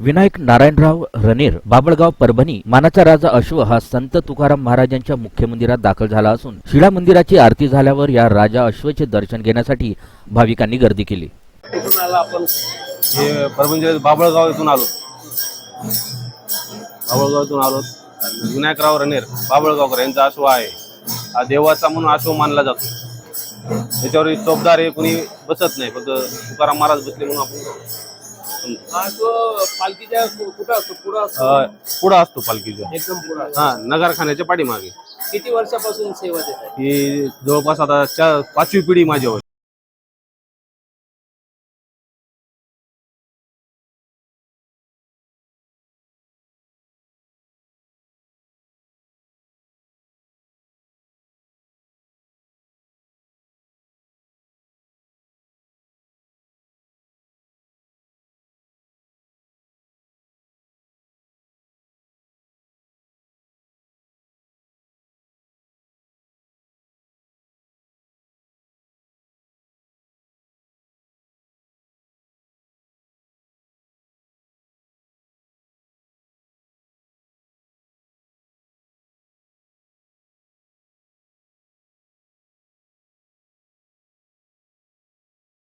विनायक नारायणराव रणेर बाबळगाव परभणी मानाचा राजा अश्व हा संत तुकाराम महाराजांच्या मुख्य मंदिरात दाखल झाला असून शिळा मंदिराची आरती झाल्यावर या राजा अश्वचे दर्शन घेण्यासाठी भाविकांनी गर्दी केली. आपण हे परभणी बाबळगाव इथून आलो. बाबळगाव इथून आलो. विनायकराव रणेर बाबळगावकर यांचा अश्व आहे. हा देवाचा म्हणून अश्व मानला जातो. त्याच्यावर चोपदार हे कोणी बसत नाही फक्त तुकाराम महाराज बसले म्हणून आपण हा तो पालखीच्या कुठं असतो? पुढं असतो? अं, पुढं असतो पालखीच्या एकदम पुढं हा नगरखान्याच्या पाठीमागे. किती वर्षापासून सेवा देत आहे ही जवळपास आता चार पाचवी पिढी माझी होय